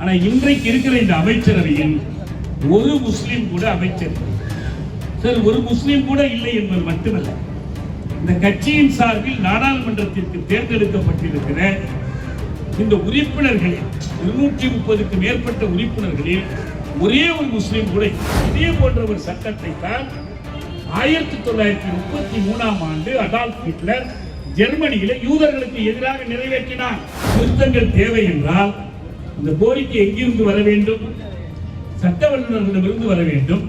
ஆனா இன்றைக்கு இருக்கிற இந்த அமைச்சரவையில் ஒரு முஸ்லீம் கூட அமைச்சர் சார் ஒரு முஸ்லீம் கூட இல்லை என்பது மட்டுமல்ல. இந்த கட்சியின் சார்பில் நாடாளுமன்றத்திற்கு தேர்ந்தெடுக்கப்பட்டிருக்கிற இந்த உறுப்பினர்களில் இருநூற்றி முப்பதுக்கு மேற்பட்ட உறுப்பினர்களில் ஒரே ஒரு முஸ்லீம் கூட இதே போன்ற ஒரு சட்டத்தை தான் ஆயிரத்தி தொள்ளாயிரத்தி முப்பத்தி மூணாம் ஆண்டு அடால்ஃப் ஹிட்லர் ஜெர்மனியில யூதர்களுக்கு எதிராக நிறைவேற்றினார். திருத்தங்கள் தேவை என்றால் இந்த கோரிக்கை எங்கிருந்து வர வேண்டும்? சட்ட வல்லுநர்களிடமிருந்து வர வேண்டும்.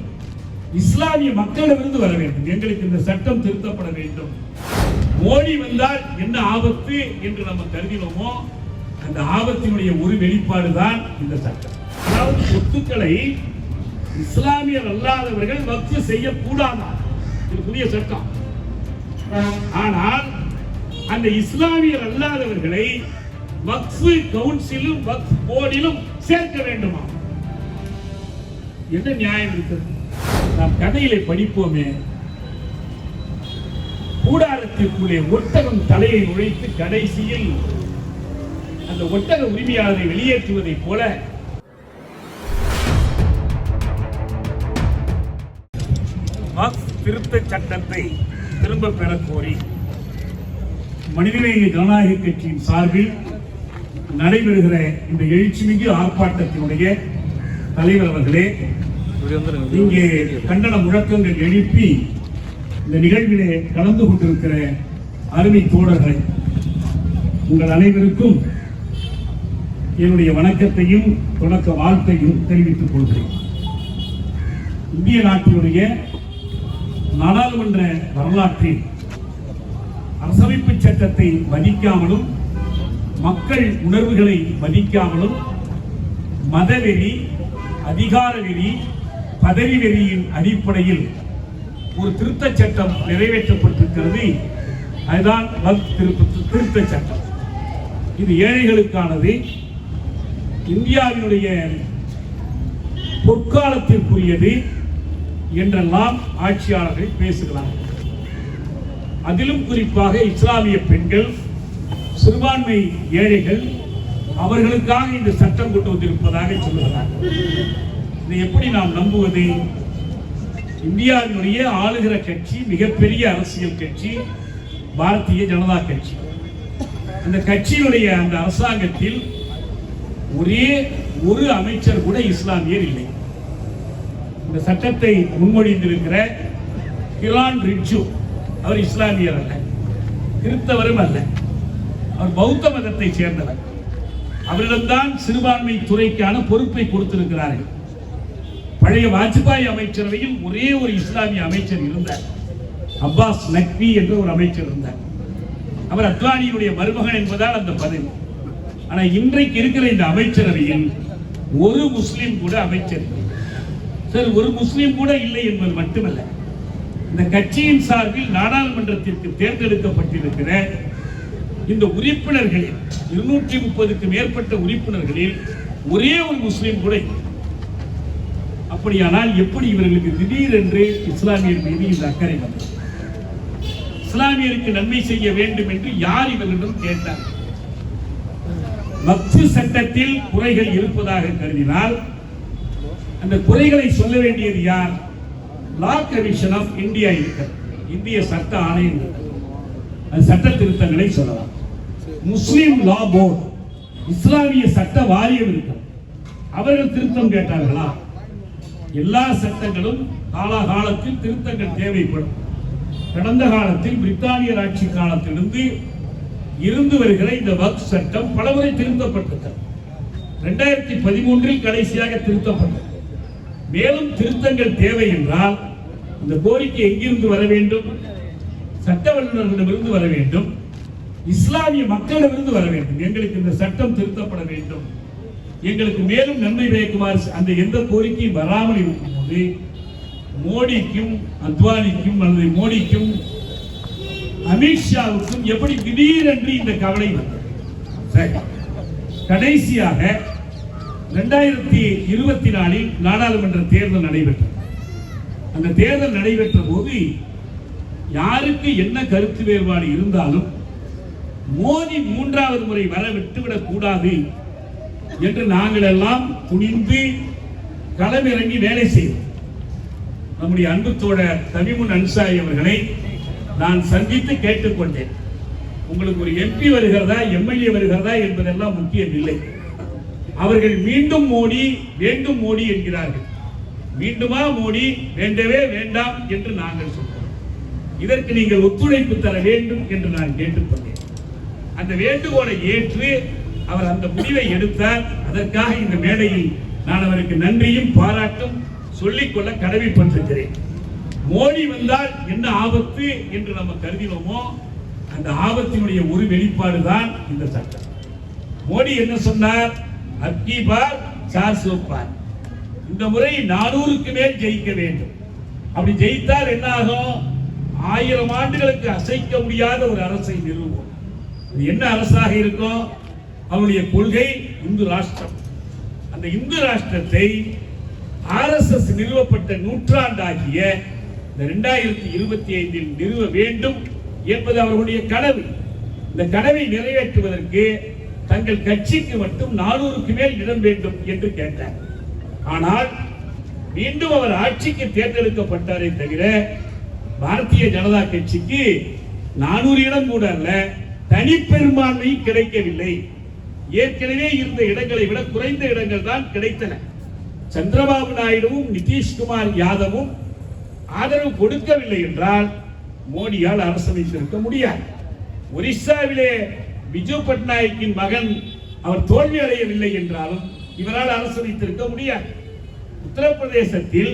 இஸ்லாமிய மக்களிடமிருந்து வர வேண்டும். எங்களுக்கு இந்த சட்டம் திருத்தப்பட வேண்டும். மோடி வந்தால் என்ன ஆபத்து என்று நம்ம கருதினோமோ அந்த ஆபத்தினுடைய ஒரு வெளிப்பாடு தான் இந்த சட்டம். அதாவது சொத்துக்களை இஸ்லாமியர் அல்லாதவர்கள் வக்து செய்யக்கூடாதான் இது புதிய சட்டம். ஆனால் அந்த இஸ்லாமியர் அல்லாதவர்களை வக்ஃபு கவுன்சிலும் வக்ஃப் போர்டிலும் சேர்க்க வேண்டுமா? என்ன நியாயம் இருக்கிறது நாம் கதையிலே படிப்போமே. கூடாரத்திற்குள்ளே ஒட்டகம் தலையை நுழைத்து கடைசியில் அந்த ஒட்டக உரிமையாளரை வெளியேற்றுவதைப் போல. திருத்த சட்டத்தை திரும்ப பெற கோரி மனிதநேய ஜனநாயக கட்சியின் சார்பில் நடைபெறுகிற இந்த எழுச்சிமிகு ஆர்ப்பாட்டத்தினுடைய தலைவர் அவர்களே இங்கே கண்டன முழக்கங்கள் எழுப்பி இந்த நிகழ்விலே கலந்து கொண்டிருக்கிற அருமை தோழர்களை உங்கள் அனைவருக்கும் என்னுடைய வணக்கத்தையும் தொடக்க வாழ்த்தையும் தெரிவித்துக் கொள்கிறேன். இந்திய நாட்டினுடைய நாடாளுமன்ற வரலாற்றில் அரசமைப்பு சட்டத்தை மதிக்காமலும் மக்கள் உணர்வுகளை மதிக்காமலும் மதவெறி அதிகார வெறி பதவி வெறியின் அடிப்படையில் ஒரு திருத்த சட்டம் நிறைவேற்றப்பட்டிருக்கிறது. அதுதான் திருத்த திருத்த சட்டம். இது ஏழைகளுக்கானது. இந்தியாவினுடைய பொற்காலத்திற்குரியது என்றெல்லாம் ஆட்சியாளர்கள் பேசுகிறார்கள். அதிலும் குறிப்பாக இஸ்லாமிய பெண்கள் சிறுபான்மை ஏழைகள் அவர்களுக்காக இந்த சட்டம் கொண்டு வந்திருப்பதாக சொல்லுகிறார்கள். இதை எப்படி நாம் நம்புவது? இந்தியாவினுடைய ஆளுகிற கட்சி மிகப்பெரிய அரசியல் கட்சி பாரதிய ஜனதா கட்சி. அந்த கட்சியினுடைய அந்த அரசாங்கத்தில் ஒரே ஒரு அமைச்சர் கூட இஸ்லாமியர் இல்லை. இந்த சட்டத்தை முன்மொழிந்திருக்கிற கிலான் ரிட்ஜு அவர் இஸ்லாமியர் அல்ல. கிறிஸ்தவரும் அல்ல. அவர் பௌத்த மதத்தை சேர்ந்தவர். அவரிடம்தான் சிறுபான்மை துறைக்கான பொறுப்பை கொடுத்திருக்கிறார்கள் பழைய வாஜ்பாய் அமைச்சரவையில் ஒரே ஒரு இஸ்லாமிய அமைச்சர் இருந்தார். அப்பாஸ் நக்வி என்ற ஒரு அமைச்சர் இருந்தார். அவர் அத்வானியுடைய மருமகன் என்பதால் அந்த பதவி ஆனால் இன்றைக்கு இருக்கிற இந்த அமைச்சரவையில் ஒரு முஸ்லீம் கூட அமைச்சர் இல்லை. சார் ஒரு முஸ்லீம் கூட இல்லை என்பது மட்டுமல்ல. இந்த கட்சியின் சார்பில் நாடாளுமன்றத்திற்கு தேர்ந்தெடுக்கப்பட்டிருக்கிற இந்த உறுப்பினர்களில் இருநூற்றி முப்பதுக்கு மேற்பட்ட உறுப்பினர்களில் ஒரே ஒரு முஸ்லீம் கூட அப்படியானால் எப்படி இவர்களுக்கு திடீரென்று இஸ்லாமியர் மீது இந்த அக்கறை வந்தது? இஸ்லாமியருக்கு நன்மை செய்ய வேண்டும் என்று யார் இவர்களிடம் கேட்டார்? வக்ஃபு சட்டத்தில் குறைகள் இருப்பதாக கருதினால் அந்த குறைகளை சொல்ல வேண்டியது யார்? லா கமிஷன் ஆஃப் இந்தியா இருக்கிறது. இந்திய சட்ட ஆணையம் அது சட்ட திருத்தங்களை சொல்லலாம். முஸ்லிம் லா போர்டு இஸ்லாமிய சட்ட வாரியம் இருக்கிறது அவர்கள் திருத்தம் கேட்டார்களா? எல்லா சட்டங்களும் காலாகாலத்தில் திருத்தங்கள் தேவைப்படும். கடந்த காலத்தில் பிரித்தானியர் ஆட்சி காலத்திலிருந்து இருந்து வருகிற இந்த வக் சட்டம் பலமுறை திருத்தப்பட்டது ரெண்டாயிரத்தி பதிமூன்றில் கடைசியாக திருத்தப்பட்டது. மேலும் திருத்தங்கள் தேவை என்றால் இந்த கோரிக்கை எங்கிருந்து வர வேண்டும்? சட்ட வல்லுநர்களிடமிருந்து வர வேண்டும். இஸ்லாமிய மக்களிடமிருந்து வர வேண்டும். எங்களுக்கு இந்த சட்டம் திருத்தப்பட வேண்டும். எங்களுக்கு மேலும் நன்மை பயக்குமாறு அந்த எந்த கோரிக்கையும் வராமல் இருக்கும்போது மோடிக்கும் அத்வானிக்கும் அல்லது மோடிக்கும் அமித்ஷாவுக்கும் எப்படி திடீரென்று இந்த கவலை வந்தது? கடைசியாக ரெண்டாயிரத்தி இருபத்தி நாலில் நாடாளுமன்ற தேர்தல் நடைபெற்றது. அந்த தேர்தல் நடைபெற்ற போது யாருக்கு என்ன கருத்து வேறுபாடு இருந்தாலும் மோடி மூன்றாவது முறை வர விட்டுவிடக் கூடாது என்று நாங்கள் எல்லாம் துணிந்து களமிறங்கி வேலை செய்வோம் நம்முடைய அன்பு தோழர் தமிமுன் அன்சாரி அவர்களை நான் சந்தித்து கேட்டுக்கொண்டேன். உங்களுக்கு ஒரு எம்பி வருகிறதா எம்எல்ஏ வருகிறதா என்பதெல்லாம் முக்கியம் இல்லை. அவர்கள் மீண்டும் மோடி வேண்டும் மோடி என்கிறார்கள். மீண்டுமா மோடி வேண்டவே வேண்டாம் என்று நாங்கள் சொல்கிறோம். இதற்கு நீங்கள் ஒத்துழைப்பு தர வேண்டும் என்று நான் கேட்டுக்கொண்டேன். அந்த வேண்டுகோளை ஏற்று அவர் அந்த முடிவை எடுத்தார். அதற்காக இந்த மேடையில் நான் அவருக்கு நன்றியும் பாராட்டும் சொல்லிக்கொள்ள கடமைப்பட்டிருக்கிறேன். மோடி வந்தால் என்ன ஆபத்து என்று நம்ம கருதினோமோ அந்த ஆபத்தினுடைய ஒரு வெளிப்பாடு தான் இந்த சட்டம். மோடி என்ன சொன்னார்? அப்கி பார் சார் சோப்பார். இந்த முறை நானூறுக்கு மேல் ஜெயிக்க வேண்டும். அப்படி ஜெயித்தால் என்ன ஆகும்? ஆயிரம் ஆண்டுகளுக்கு அசைக்க முடியாத ஒரு அரசை நிறுவுவோம். என்ன அரசாக இருக்கோ அவருடைய கொள்கை இந்து ராஷ்டிரம். அந்த இந்து ராஷ்டிரத்தை ஆர்எஸ்எஸ் நிறுவப்பட்ட நூற்றாண்டாகிய இந்த ரெண்டாயிரத்தி இருபத்தி ஐந்தில் நிறுவ வேண்டும் என்பது அவர்களுடைய கனவு. இந்த கனவை நிறைவேற்றுவதற்கு தங்கள் கட்சிக்கு மட்டும் நானூறுக்கு மேல் இடம் வேண்டும் என்று கேட்டார். ஆனால் மீண்டும் அவர் ஆட்சிக்கு தேர்ந்தெடுக்கப்பட்டாரே தவிர பாரதிய ஜனதா கட்சிக்கு நானூறு இடம் கூட அல்ல தனிப்பெரும்பான்மை கிடைக்கவில்லை. ஏற்கனவே இருந்த இடங்களை விட குறைந்த இடங்கள் தான் கிடைத்தன. சந்திரபாபு நாயுடுவும் நிதிஷ்குமார் யாதவும் ஆதரவு கொடுக்கவில்லை என்றால் மோடியால் அரசமைத்திருக்க முடியாது. ஒரிசாவிலே பிஜு பட்நாயக்கின் மகன் அவர் தோல்வி அடையவில்லை என்றாலும் இவரால் அரசமைத்திருக்க முடியாது. உத்தரப்பிரதேசத்தில்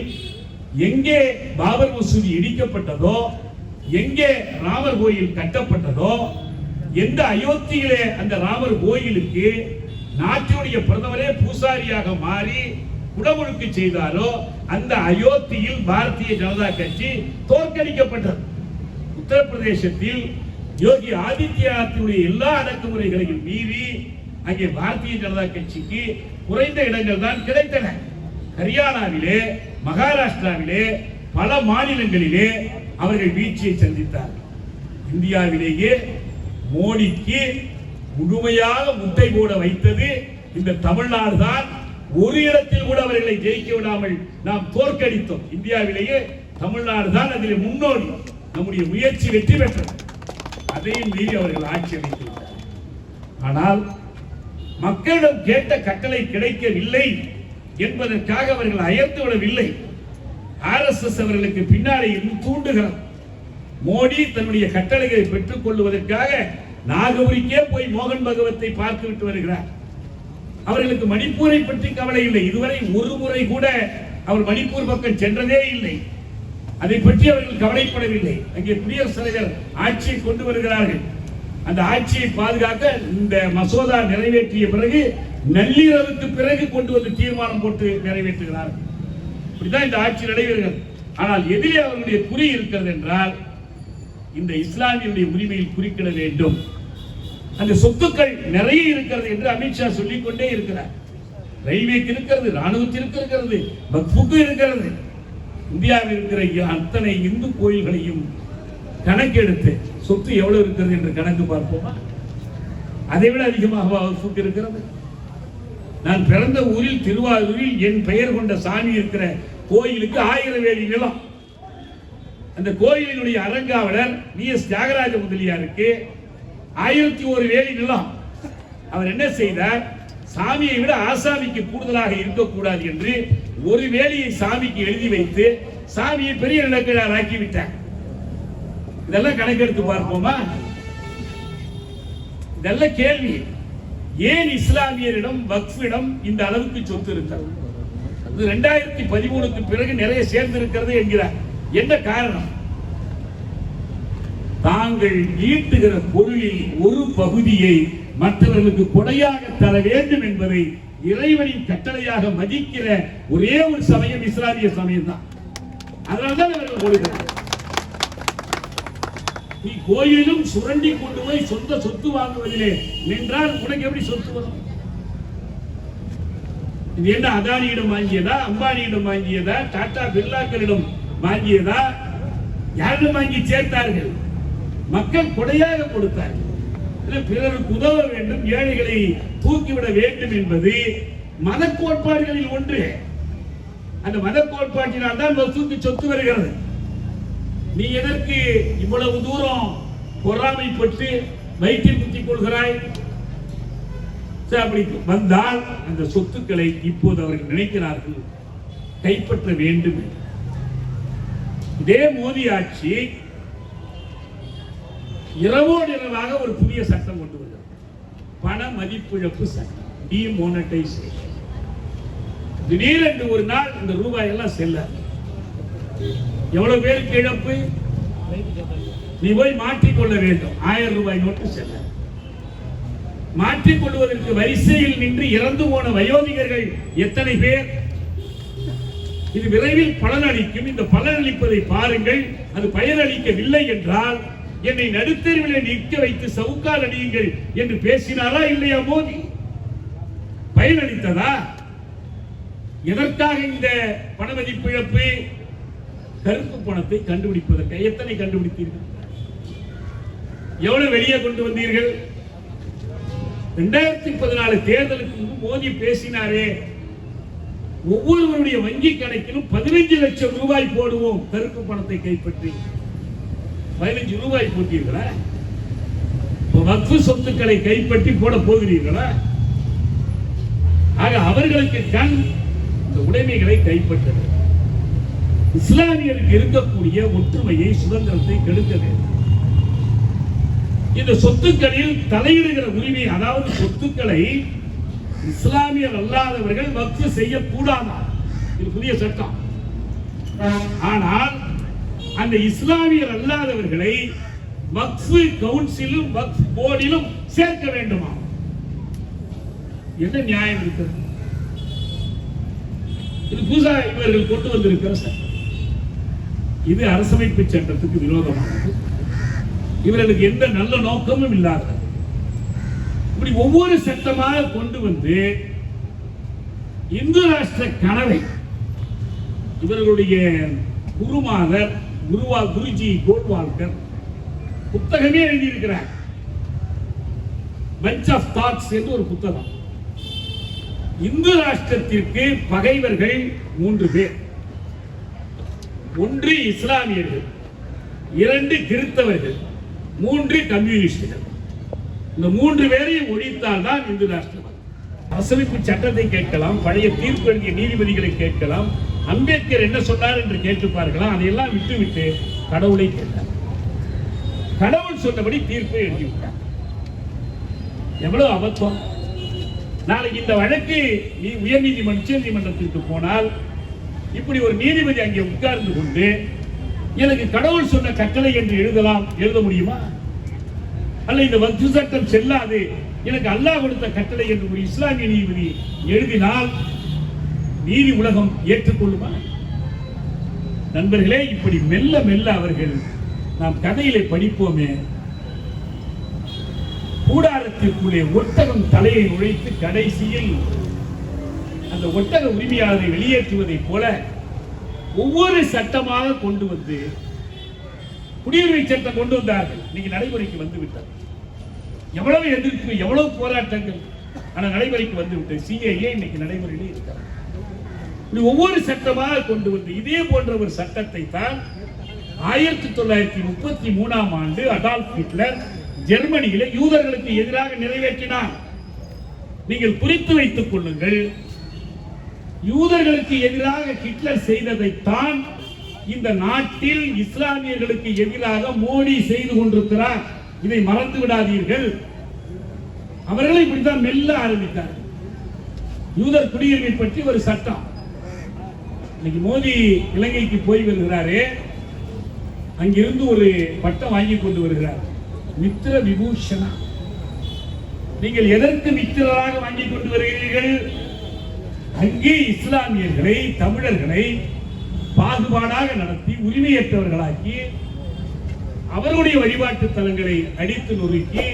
எங்கே பாபர் மசூதி இடிக்கப்பட்டதோ எங்கே ராமர் கோயில் கட்டப்பட்டதோ எந்த அயோத்தியிலே அந்த ராமர் கோயிலுக்கு நாட்டினுடைய பிரதமரே பூசாரியாக மாறி உடமுழுக்கு செய்தாரோ அந்த அயோத்தியில் பாரதிய ஜனதா கட்சி தோற்கடிக்கப்பட்டது. உத்தரப்பிரதேசத்தில் யோகி ஆதித்யநாத்தினுடைய எல்லா அடக்குமுறைகளையும் மீறி அங்கே பாரதிய ஜனதா கட்சிக்கு குறைந்த இடங்கள் தான் கிடைத்தன. ஹரியானாவிலே மகாராஷ்டிராவிலே பல மாநிலங்களிலே அவர்கள் வீழ்ச்சியை சந்தித்தார் இந்தியாவிலேயே மோடிக்கு முழுமையாக முட்டை போட வைத்தது இந்த தமிழ்நாடு தான். ஒரு இடத்தில் கூட அவர்களை ஜெயிக்க விடாமல் நாம் தோற்கடித்தோம். இந்தியாவிலேயே தமிழ்நாடு தான் அதில் முன்னோடி. நம்முடைய முயற்சி வெற்றி பெற்றது. அதையும் மீறி அவர்கள் ஆட்சி அமைத்திருக்கிறார் ஆனால் மக்களிடம் கேட்ட கட்டளை கிடைக்கவில்லை என்பதற்காக அவர்கள் அயர்ந்து விடவில்லை. ஆர்எஸ்எஸ் அவர்களுக்கு பின்னாலே இருந்து தூண்டுகிறார் மோடி தன்னுடைய கட்டளைகளை பெற்றுக் கொள்வதற்காக நாகபுரிக்கே போய் மோகன் பகவத்தை பார்த்து விட்டு வருகிறார். அவர்களுக்கு மணிப்பூரை பற்றி கவலை இல்லை. இதுவரை ஒரு முறை கூட அவர் மணிப்பூர் பக்கம் சென்றதே இல்லை. அதை பற்றி அவர்கள் கவலைப்படவில்லை. அங்கே குடியரசுத் தலைவர் ஆட்சியை கொண்டு வருகிறார்கள். அந்த ஆட்சியை பாதுகாக்க இந்த மசோதா நிறைவேற்றிய பிறகு நள்ளிரவுக்கு பிறகு கொண்டு வந்து தீர்மானம் போட்டு நிறைவேற்றுகிறார்கள். இப்படிதான் இந்த ஆட்சி நடைபெறுகிறது. ஆனால் எதிரே அவர்களுடைய குறி இருக்கிறது என்றால் இந்த இஸ்லாமியுடைய உரிமையில் குறிக்கிட வேண்டும். அந்த சொத்துக்கள் நிறைய இருக்கிறது என்று அமித்ஷா சொல்லிக் கொண்டே இருக்கிறார். ரயில்வேக்கு இருக்கிறது ராணுவத்திற்கு இருக்கிறது வக்ஃபுக்கு இருக்கிறது. இந்தியாவில் இருக்கிற அத்தனை இந்து கோயில்களையும் கணக்கெடுத்து சொத்து எவ்வளவு இருக்கிறது என்று கணக்கு பார்ப்போமா? அதை விட அதிகமாக வக்ஃபுக்கு இருக்கிறது. நான் பிறந்த ஊரில் திருவாரூரில் என் பெயர் கொண்ட சாமி இருக்கிற கோயிலுக்கு ஆயிரம் வேலி நிலம். அந்த கோயிலினுடைய அரங்காவலர் வி. எஸ். தியாகராஜ முதலியாருக்கு ஆயிரத்தி ஒரு வேலி நிலம். அவர் என்ன செய்தார்? சாமியை விட ஆசாமிக்கு கூடுதலாக இருக்கக்கூடாது என்று ஒரு வேலையை சாமிக்கு எழுதி வைத்து சாமியை பெரிய நிலக்கிழார் ஆக்கிவிட்டார். இதெல்லாம் கணக்கெடுத்து பார்ப்போமா? இதெல்லாம் கேள்வி. ஏன் இஸ்லாமியரிடம் வக்ஃபிடம் இந்த அளவுக்கு சொத்து இருக்கிறது ரெண்டாயிரத்தி பதிமூணுக்கு பிறகு நிறைய சேர்ந்திருக்கிறது என்கிறார். என்ன காரணம்? தாங்கள் ஈட்டுகிற பொருளில் ஒரு பகுதியை மற்றவர்களுக்கு கொடையாக தர வேண்டும் என்பதை இறைவனின் கட்டளையாக மதிக்கிற ஒரே ஒரு சமயம் இஸ்லாமிய சமயம் தான் அதனால்தான் அவர்கள் கொடுக்கிறார் நீ கோயிலும் சுரண்டி கொண்டு போய் சொந்த சொத்து வாங்குவதிலே நின்றால் உனக்கு எப்படி சொத்து வரும்? இது என்ன அதானியிடம் வாங்கியதா அம்பானியிடம் வாங்கியதா டாடா பிர்லாக்களிடம் வாங்கியதா யாரும் வாங்கி சேர்த்தார்கள்? மக்கள் கொடையாக கொடுத்தார்கள். பிறருக்கு உதவ வேண்டும் ஏழைகளை தூக்கிவிட வேண்டும் என்பது மத கோட்பாடுகளில் ஒன்று. அந்த மத கோட்பாட்டினால் தான் வசூக்கு சொத்து வருகிறது. நீ எதற்கு இவ்வளவு தூரம் பொறாமைப்பட்டு வயிற்றில் குத்திக் கொள்கிறாய்? அப்படி வந்தால் அந்த சொத்துக்களை இப்போது அவர்கள் நினைக்கிறார்கள். கைப்பற்ற வேண்டும் என்று. இதே மோடி ஆட்சி இரவோடு இரவாக ஒரு புதிய சட்டம் கொண்டு வந்தது. பண மதிப்பிழப்பு சட்டம் டிமோனடைசேஷன் திடீரென்று ஒரு நாள் இந்த ரூபாய் எல்லாம் செல்ல. எவ்வளவு பேருக்கு இழப்பு நீ போய் மாற்றிக்கொள்ள வேண்டும். ஆயிரம் ரூபாய் நோட்டு செல்ல. மாற்றிக் கொள்வதற்கு வரிசையில் நின்று இறந்து போன வயோதிகர்கள் எத்தனை பேர்? இது விரைவில் பலனளிக்கும். இந்த பலனளிப்பதை பாருங்கள். அது பயனளிக்கவில்லை என்றால் என்னை நடுத்தெருவிலே நிற்க வைத்து சவுக்கால் அடியுங்கள் என்று பேசினாரா இல்லையா மோடி பயனளித்ததா? எதற்காக இந்த பண மதிப்பிழப்பு கருப்பு பணத்தை கண்டுபிடிப்பதற்கு எத்தனை கண்டுபிடித்தீர்கள்? எவ்வளவு வெளியே கொண்டு வந்தீர்கள்? இரண்டாயிரத்தி பதினாலு தேர்தலுக்கு முன்பு மோடி பேசினாரே. ஒவ்வொருவருடைய வங்கி கணக்கிலும் பதினைஞ்சு லட்சம் ரூபாய் போடுவோம். கருப்பு பணத்தை கைப்பற்றி. பதினைஞ்சு ரூபாய் போட்டீர்களா? வக்ஃபு சொத்துக்களை கைப்பற்றி போட போகிறீர்களா? ஆக அவர்களுக்கு கண் இந்த உடைமைகளை கைப்பற்றது. இஸ்லாமியருக்கு இருக்கக்கூடிய ஒற்றுமையை சுதந்திரத்தை கெடுக்க வேண்டும். இந்த சொத்துக்களில் தலையிடுகிற உரிமை அதாவது சொத்துக்களை இஸ்லாமியர் அல்லாதவர்கள் வக்ஃபு செய்யக்கூடாதா? இது புதிய சட்டம். ஆனால் அந்த இஸ்லாமியர் அல்லாதவர்களை வக்ஃபு கவுன்சிலும் வக்ஃப் போர்டிலும் சேர்க்க வேண்டுமா? என்ன நியாயம் இருக்கிறது இது புதுசா இவர்கள் கொண்டு வந்திருக்கிற சட்டம். இது அரசமைப்பு சட்டத்துக்கு விரோதமானது. இவர்களுக்கு எந்த நல்ல நோக்கமும் இல்லாத இப்படி ஒவ்வொரு சட்டமாக கொண்டு வந்து இந்து ராஷ்டிர கனவை இவர்களுடைய குருமாதர் குருவா குருஜி கோல்வால்கர் புத்தகமே எழுதியிருக்கிறார். பஞ்ச் ஆஃப் தாட்ஸ் என்று ஒரு புத்தகம். இந்து ராஷ்டிரத்திற்கு பகைவர்கள் மூன்று பேர். ஒன்று இஸ்லாமியர்கள் இரண்டு கிறிஸ்தவர்கள் மூன்று கம்யூனிஸ்டுகள். இந்த மூன்று பேரையும் ஒழித்தால் தான் இந்து ராஷ்டிரம் அரசமைப்பு சட்டத்தை கேட்கலாம் பழைய தீர்ப்பு எழுதிய நீதிபதிகளை கேட்கலாம் அம்பேத்கர் என்ன சொன்னார் என்று கேட்டுப்பார்களாம் அதையெல்லாம் விட்டுவிட்டு கடவுளை கேட்டார். கடவுள் சொன்னபடி தீர்ப்பை எழுதிவிட்டார். எவ்வளவு அபத்தம். நாளைக்கு இந்த வழக்கு நீ உயர் நீதிமன்ற உச்ச நீதிமன்றத்திற்கு போனால் இப்படி ஒரு நீதிபதி அங்கே உட்கார்ந்து கொண்டு எனக்கு கடவுள் சொன்ன கட்டளை என்று எழுதலாம் எழுத முடியுமா? அல்ல இந்த வக்ஃபு சட்டம் செல்லாது. எனக்கு அல்லாஹ் கொடுத்த கட்டளை என்று ஒரு இஸ்லாமிய நீதிபதி எழுதினால் நீதி உலகம் ஏற்றுக்கொள்ளுமா? நண்பர்களே இப்படி மெல்ல மெல்ல அவர்கள் நாம் கதையிலே படிப்போமே. கூடாரத்திற்குள்ளே ஒட்டகம் தலையை நுழைத்து கடைசியில் அந்த ஒட்டக உரிமையாளரை வெளியேற்றுவதைப் போல ஒவ்வொரு சட்டமாக கொண்டு வந்து குடியுரிமை சட்டம் கொண்டு வந்தார்கள். இன்னைக்கு நடைமுறைக்கு வந்து எவ்வளவு எதிர்ப்பு எவ்வளவு போராட்டங்கள். ஆனால் நடைமுறைக்கு வந்து விட்டது சிஏஏ இன்னைக்கு நடைமுறையிலே இருக்கிறார் இப்படி ஒவ்வொரு சட்டமாக கொண்டு வந்து இதே போன்ற ஒரு சட்டத்தை தான் ஆயிரத்தி தொள்ளாயிரத்தி முப்பத்தி மூணாம் ஆண்டு அடால்ஃப் ஹிட்லர் ஜெர்மனியில யூதர்களுக்கு எதிராக நிறைவேற்றினார். நீங்கள் குறித்து வைத்துக் கொள்ளுங்கள் யூதர்களுக்கு எதிராக ஹிட்லர் செய்ததைத்தான் இந்த நாட்டில் இஸ்லாமியர்களுக்கு எதிராக மோடி செய்து கொண்டிருக்கிறார். இதை மறந்து விடாதீர்கள். அவர்களை இப்படித்தான் மெல்ல ஆரம்பித்தார் யூதர் குடியுரிமை பற்றி ஒரு சட்டம். இன்னைக்கு மோடி இலங்கைக்கு போய் வருகிறாரே. அங்கிருந்து ஒரு பட்டம் வாங்கி கொண்டு வருகிறார். மித்திர விபூஷணா. நீங்கள் எதற்கு மித்திரராக வாங்கி கொண்டு வருகிறீர்கள்? அங்கே இஸ்லாமியர்களை தமிழர்களை பாகுபாடாக நடத்தி உரிமையற்றவர்களாக்கி அவருடைய வழிபாட்டு தலங்களை அடித்து நொறுக்கி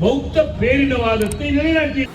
பௌத்த பேரினவாதத்தை நிலைநாட்டினார்